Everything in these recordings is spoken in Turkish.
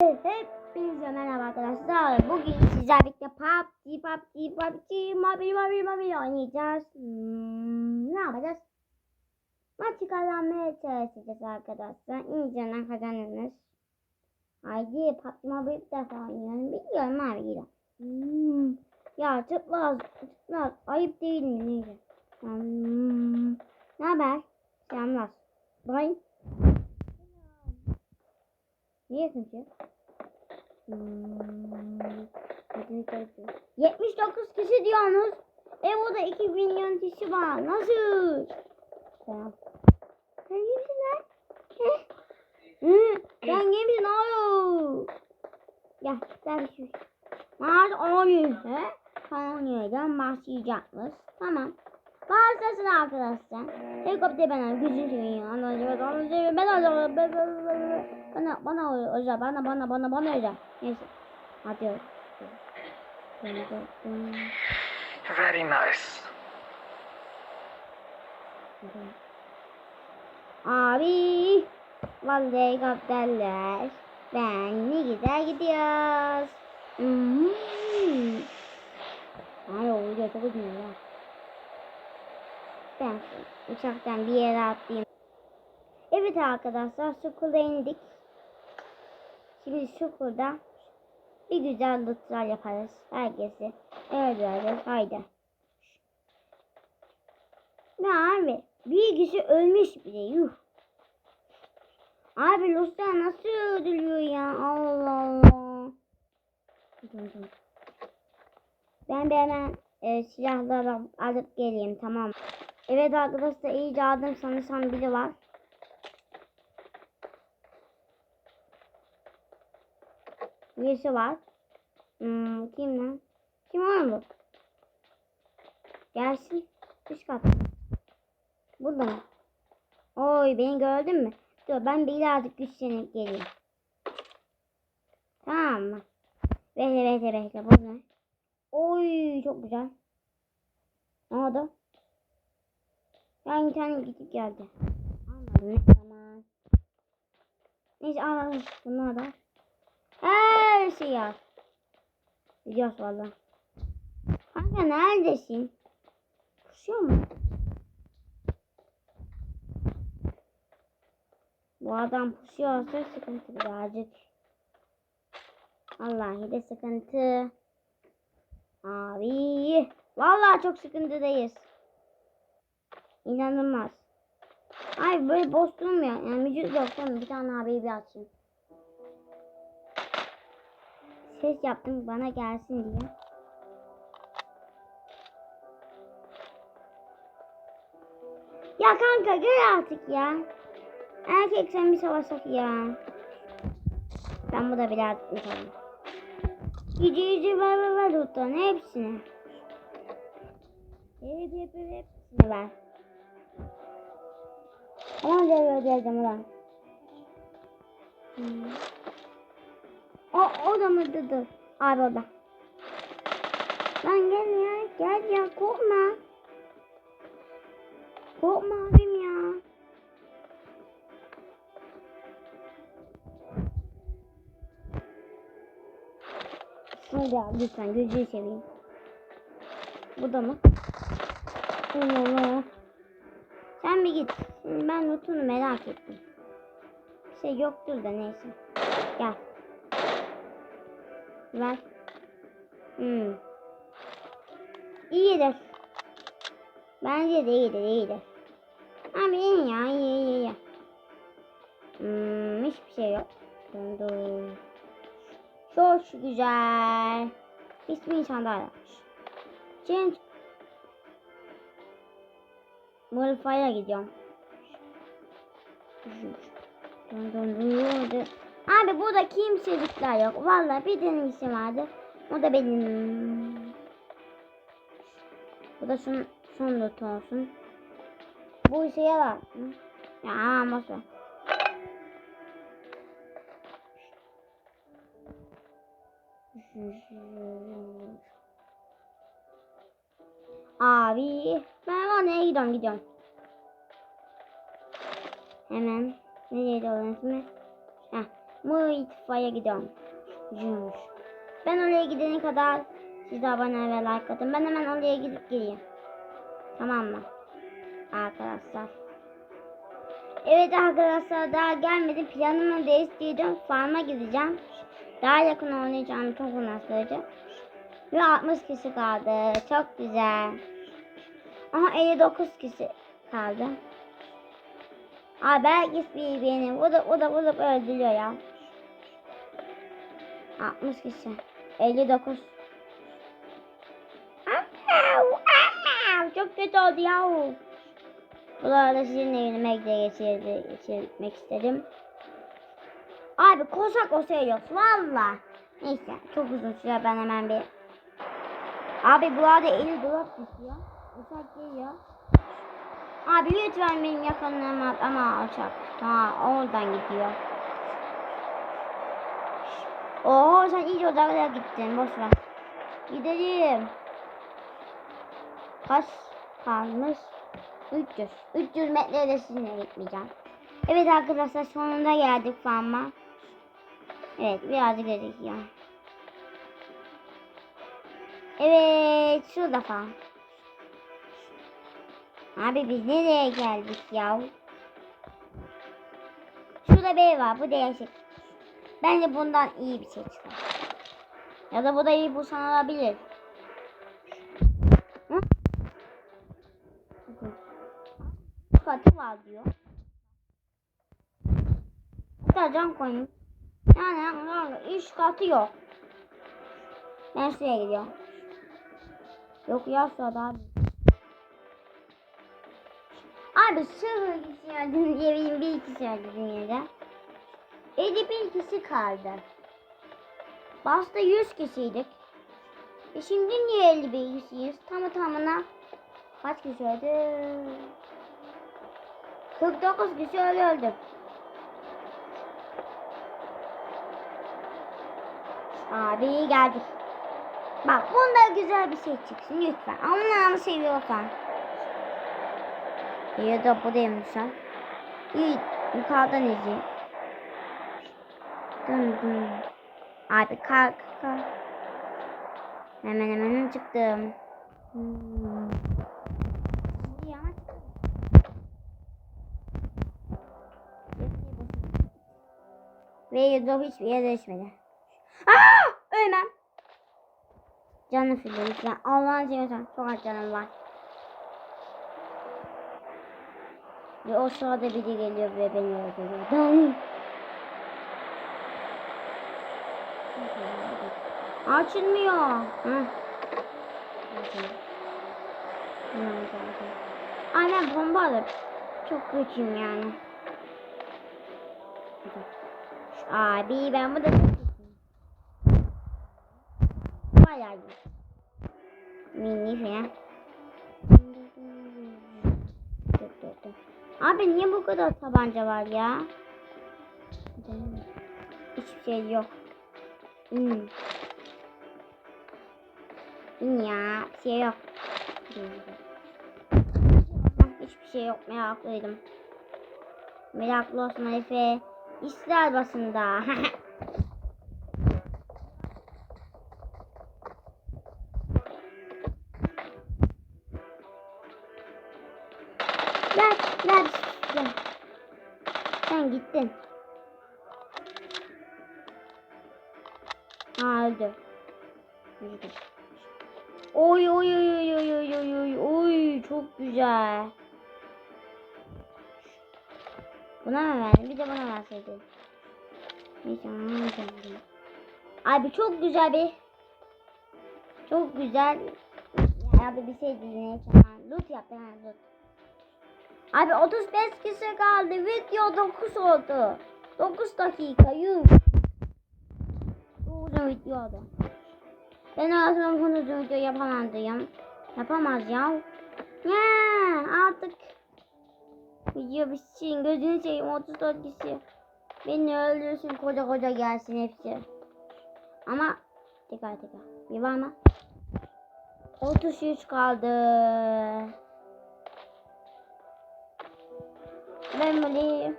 Hepinize merhaba arkadaşlar. Bugün sizlerle birlikte PUBG, PUBG, PUBG, mobil, mobil, mobil oynayacağız. Hmm, ne yapacağız? Maçı kazanmaya çalışacağız arkadaşlar. İnceden kazanırız. Haydi PUBG mobil bir defa oynayalım. Biliyorum abi gidelim. Hmm, ya çıplaz, çıplaz. Ayıp değil mi? Hmm, Niye sıkıntı? Hmm. 79 kişi diyorsunuz. E burada 2 milyon kişi var. Nasıl? Tamam. Sen kimsin lan? Sen kimsin oğlum? Gel gel şu. Maç oynuyor. He? Oynuyordan başlayacakmış. Tamam. Başlasın arkadaşlar. Helikopter ben al. Gücü seveyim. Anacığım. Anacığım. Ben alacağım. Ben ben ben bana bana özel bana bana bana bana özel. Neyse. Hadi. Very nice. Abi. Vallahi helikopterler. Ben ne güzel gidiyoruz. Hmm. Ay o video çok uzun ya. Ben uçaktan bir yere atlayayım. Evet arkadaşlar Sukul'a indik. Şimdi Sukul'da bir güzel lootlar yaparız. Herkesi öldüreceğiz. Haydi. Ne abi? Bir kişi ölmüş bile. Yuh. Abi lootlar nasıl öldürüyor ya? Allah Allah. Ben bir hemen e, silahları alıp geleyim tamam. Evet arkadaşlar iyice aldım sanırsam biri var. Birisi var. Hmm, kim lan? Kim var bu? Gelsin. Üst kat. Burada mı? Oy beni gördün mü? Dur ben birazcık güçlenip geleyim. Tamam mı? Bekle bekle bekle. Bu ne? Oy çok güzel. Ne oldu? Ben bir tane gidip geldi. Anladım tamam. Neyse alalım bunları da. Her şey al. Gidiyoruz valla. Kanka neredesin? Kuşuyor mu? Bu adam pusuyorsa sıkıntı birazcık. Vallahi de sıkıntı. Abi. Vallahi çok sıkıntıdayız. İnanılmaz. Ay böyle boş durmuyor. Yani vücut yok değil? Bir tane abiyi bir açayım. Ses yaptım bana gelsin diye. Ya kanka gel artık ya. Erkek sen bir savaşsak ya. Ben bu da biraz yapalım. Yüce yüce ver ver ver Ruttan hepsini. Hep hep hep hepsini ver. Aman diye ödeyeceğim. Hmm. O, o da mı dur. Abi o da. Lan gel ya gel ya korkma. Korkma abim ya. Hadi abi lütfen gözünü seveyim. Bu da mı? Allah. Sen bir git. Ben notunu merak ettim. Bir şey yoktur da neyse. Gel. Ver. Hmm. İyidir. Bence de iyidir, iyidir. Abi iyi ya, iyi, iyi, iyi. Hmm, hiçbir şey yok. Döndüm. Çok güzel. İsmi insan daha yapmış. Change. Modifier'a gidiyorum. Abi burada kimsecikler yok. Vallahi bir deneyişim vardı. O da benim. Bu da son, son loot olsun. Bu işe yarar. Hı? Ya boş ver. Abi ben oraya gidiyorum gidiyorum. Hemen nereye gidiyorum ismi? Heh. mı itfaiye gidiyorum. Yürüyüş. Ben oraya gidene kadar siz de abone ve like atın. Ben hemen oraya gidip geleyim. Tamam mı? Arkadaşlar. Evet arkadaşlar daha gelmedim. Planımı değiştirdim. Farm'a gideceğim. Daha yakın oynayacağım. Çok uğraştırıcı. Ve 60 kişi kaldı. Çok güzel. Aha 59 kişi kaldı. Aa belki bir beni. O da o da o da öldürüyor ya. 60 kişi. 59. Au, au, Çok kötü oldu ya. Bu arada sizinle yürümek de geçirdi, geçirmek istedim. Abi koşa koşa yok. Valla. Neyse çok uzun süre ben hemen bir. Abi bu arada eli dolap tutuyor. Uçak geliyor. Abi lütfen benim yakınlarıma ama uçak. Tamam oradan gidiyor. Oo sen iyice uzaklara gittin. Boş ver. Gidelim. Kaç kalmış? 300. 300 metre de sizinle gitmeyeceğim. Evet arkadaşlar sonunda geldik farma. Evet birazcık gözüküyor. Evet şurada falan. Abi biz nereye geldik ya? Şurada bir var bu değişik. Bence bundan iyi bir şey çıkar. Ya da bu da iyi bu sanılabilir. Katı var diyor. Hatta can koyayım. Yani, yani üç katı yok. Ben şuraya gidiyorum. Yok ya şurada abi. Abi sıfır kişi öldüm diye benim bir kişi öldüm yine 51 kişi kaldı. Basta 100 kişiydik. E şimdi niye 51 kişiyiz? Tamı tamına kaç kişi öldü? 49 kişi öldü. Abi geldik. Bak bunda güzel bir şey çıksın lütfen. Allah'ını seviyorsan. Ya da bu değilmiş ha. İyi yukarıdan izleyeyim. Dın dın. Abi kalk kalk. Hemen hemen çıktım. Hmm. Ve Yudov hiçbir yere düşmedi. Aa! Ölmem. Canım lütfen. Allah'ın seversen çok az canım var. Ve o sırada biri geliyor ve beni öldürüyor. Dön. Açılmıyor. Hı. Anne bomba alıp çok kötüyüm yani. Abi ben çok kötüyüm. Bayağı. Mini falan. Dur dur dur. Abi niye bu kadar tabanca var ya? Hiçbir şey yok. Hmm. Hmm ya şey yok. Hiçbir şey yok meraklıydım. Meraklı olsun Efe. İster basında. Gel, gel. Sen gittin. Ha öldü. Oy oy oy oy oy oy oy oy oy çok güzel. Buna mı verdin? Bir de bana verseydin. Neyse anlamayacağım. Abi çok güzel bir çok güzel abi bir şey dinleyeceğim. Loot yap yani loot. Abi 35 kişi kaldı. Video 9 oldu. 9 dakika. Yuh. Uzun video oldu. Ben ağzımın bunu video yapamadım. Yapamaz ya. Ya artık video bitsin. Gözünü seveyim 34 kişi. Beni öldürsün koca koca gelsin hepsi. Ama dikkat dikkat. Bir var mı? 33 kaldı. Böyle...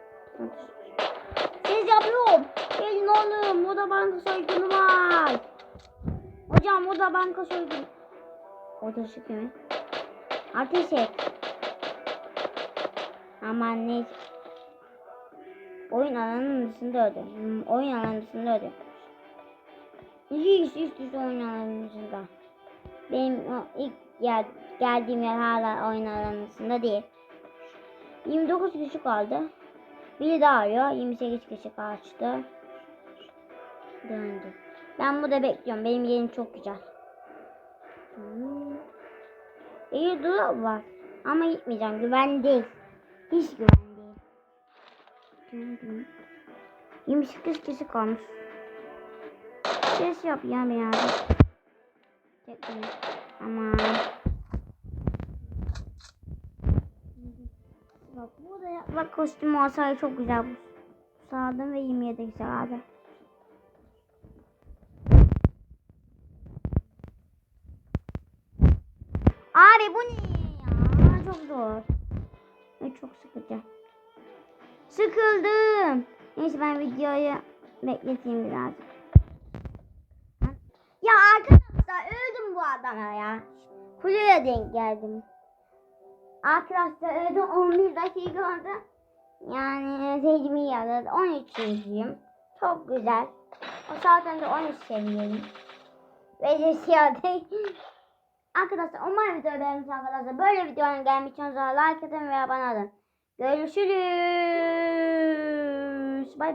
Siz yapıyorum. Gelin oğlum. Oda banka soygunu var. Hocam oda banka soygunu. Oda şıkkı mı? Ateş et. Aman ne? Oyun alanının dışında. Hmm, oyun alanının dışında. İki kişi üst üste oyun alanının dışında. Benim ilk yer, geldiğim yer hala oyun alanının dışında değil. 29 kişi kaldı. Biri daha arıyor. 28 kişi kaçtı. Döndü. Ben burada bekliyorum. Benim yerim çok güzel. Hmm. İyi dolap var. Ama gitmeyeceğim. Güven değil. Hiç güven değil. Döndüm. 28 kişi kalmış. Ses yap ya biraz. Aman. Bak burada yaprak kostümü olsaydı çok güzel bu. Sağdım ve 27 güzel abi. Abi bu ne ya? Çok zor. Ve çok sıkıcı. Sıkıldım. Neyse ben videoyu bekleteyim birazcık. Ya arkadaşlar öldüm bu adama ya. Kuleye denk geldim. Arkadaşlar öldüm 11 dakika oldu. Yani tecmi yazdı. 13 yüzüyüm. Çok güzel. O zaten de 13 seviyeyim. Ve de siyah değil. Arkadaşlar umarım video beğenmiş arkadaşlar. Böyle videoların gelmek için like atın ve abone olun. Görüşürüz. Bay bay.